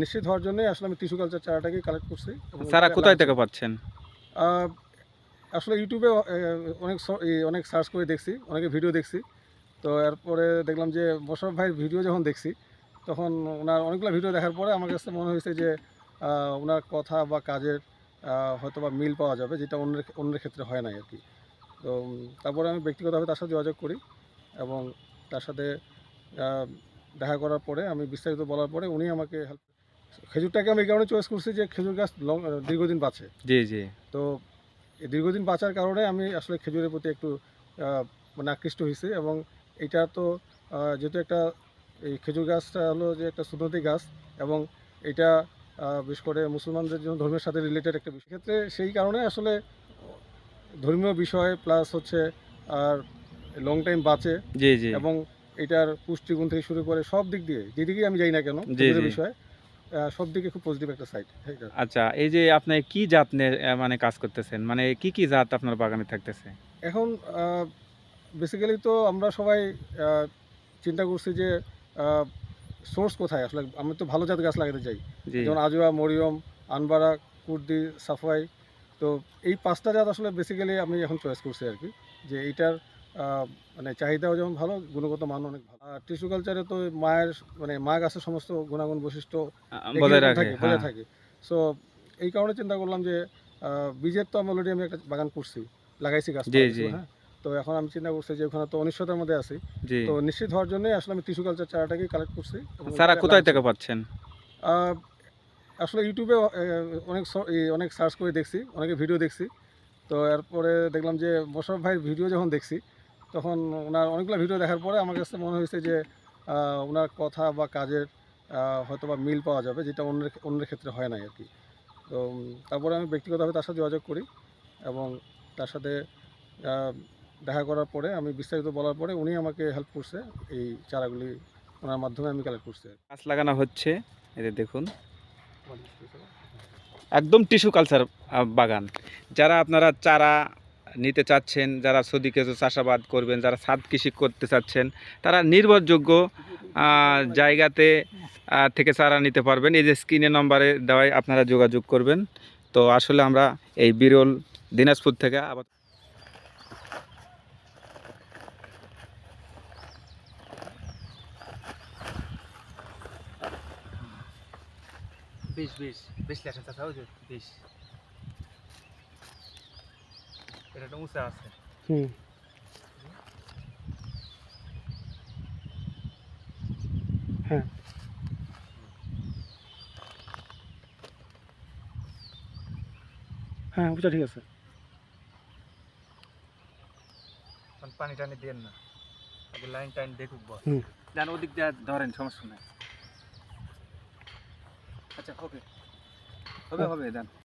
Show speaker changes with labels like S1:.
S1: নিশ্চিত হওয়ার জন্যই আসলে আমি টিস্যু কালচার চারাটাকে কালেক্ট করছি এবং
S2: সারা কোথায় থেকে পাচ্ছেন?
S1: আসলে ইউটিউবে অনেক অনেক সার্চ করে দেখছি অনেকে ভিডিও দেখছি। তো এরপরে দেখলাম যে মোশারফ ভাইয়ের ভিডিও যখন দেখছি তখন ওনার অনেকগুলো ভিডিও দেখার পরে আমার কাছে মনে হয়েছে যে ওনার কথা বা কাজের হয়তো বা মিল পাওয়া যাবে যেটা অন্যের অন্যের ক্ষেত্রে হয় না আর কি তো তারপরে আমি ব্যক্তিগতভাবে তার সাথে যোগাযোগ করি এবং তার সাথে দেখা করার পরে আমি বিস্তারিত বলার পরে উনি আমাকে হেল্প খেজুরটাকে আমি এই কারণে চয়েস করছি যে খেজুর গাছ লং দীর্ঘদিন বাঁচে।
S2: জি জি।
S1: তো দীর্ঘদিন বাঁচার কারণে আমি আসলে খেজুরের প্রতি একটু মানে আকৃষ্ট হয়েছি এবং এটা তো যেহেতু একটা এই খেজুর গাছটা হলো যে একটা সুন্নতি গাছ এবং এটা বিশেষ করে মুসলমানদের জন্য ধর্মের সাথে রিলেটেড একটা বিষয়। ক্ষেত্রে সেই কারণে আসলে ধর্মীয় বিষয় প্লাস হচ্ছে আর লং টাইম বাঁচে
S2: জি জি।
S1: এবং এটার পুষ্টিগুণ থেকে শুরু করে সব দিক দিয়ে যেদিকেই আমি যাই না কেন। বিষয়ে সব দিকে খুব পজিটিভ একটা সাইড
S2: আচ্ছা এই যে আপনি কি জাত নিয়ে মানে কাজ করতেছেন? মানে কি কি জাত আপনার বাগানে থাকতেছে?
S1: এখন বেসিক্যালি তো আমরা সবাই চিন্তা করছি যে সোর্স কোথায়? আসলে আমি তো ভালো জাত গাছ লাগাতে চাই। যেমন আজোয়া মরিয়ম আনবারা কুর্দি সাফাই তো এই পাঁচটা জাত আসলে বেসিক্যালি আমি এখন চয়েস করছি আর কি যে এইটার মানে চাহিদাও যেমন ভালো গুণগত মান অনেক ভালো। আর টিস্যু কালচারে তো মায়ের মানে মা গাছের সমস্ত গুণাগুণ বৈশিষ্ট্য
S2: বজায় রাখে
S1: থাকে, বজায়
S2: হ্যাঁ।
S1: থাকে। সো এই কারণে চিন্তা করলাম যে বীজের তো আমি অলরেডি আমি একটা বাগান করছি লাগাইছি গাছ। হ্যাঁ। তো এখন আমি চিন্তা করছি যে ওখানে তো অনিশ্চয়তার মধ্যে আছি। তো নিশ্চিত হওয়ার জন্যই আসলে আমি টিস্যু কালচার চারাটাকে কালেক্ট করছি
S2: সারা কোথায় থেকে পাচ্ছেন?
S1: আসলে ইউটিউবে অনেক অনেক সার্চ করে দেখছি অনেকে ভিডিও দেখছি। তো এরপরে দেখলাম যে মোশারফ ভাইয়ের ভিডিও যখন দেখছি তখন ওনার অনেকগুলো ভিডিও দেখার পরে আমার কাছে মনে হয়েছে যে ওনার কথা বা কাজের হয়তো বা মিল পাওয়া যাবে যেটা অন্যের অন্যের ক্ষেত্রে হয় না আর কি তো তারপরে আমি ব্যক্তিগতভাবে তার সাথে যোগাযোগ করি এবং তার সাথে দেখা করার পরে আমি বিস্তারিত বলার পরে উনি আমাকে হেল্প করছে এই চারাগুলি ওনার মাধ্যমে আমি কালেক্ট করছি
S2: গাছ লাগানো হচ্ছে যে দেখুন। একদম টিস্যু কালচার বাগান। যারা আপনারা চারা নিতে চাচ্ছেন, যারা সদি কেঁচো চাষাবাদ করবেন, যারা ছাদ কৃষি করতে চাচ্ছেন, তারা নির্ভরযোগ্য জায়গাতে থেকে চারা নিতে পারবেন। এই যে স্ক্রিনে নম্বরে দেওয়ায় আপনারা যোগাযোগ করবেন। তো আসলে আমরা এই বিরল দিনাজপুর থেকে আবার
S3: বিশ বিশ বিশ লেখা ওই বিশ। এটা একটা উঁচা আছে
S1: হুম হ্যাঁ হ্যাঁ ওটা ঠিক আছে
S3: কারণ পানি টানি দেন না আগে লাইন টাইন দেখুক বস
S1: হুম।
S3: দেন ওদিক দিয়ে ধরেন সমস্যা নাই আচ্ছা হবে হবে হবে দেন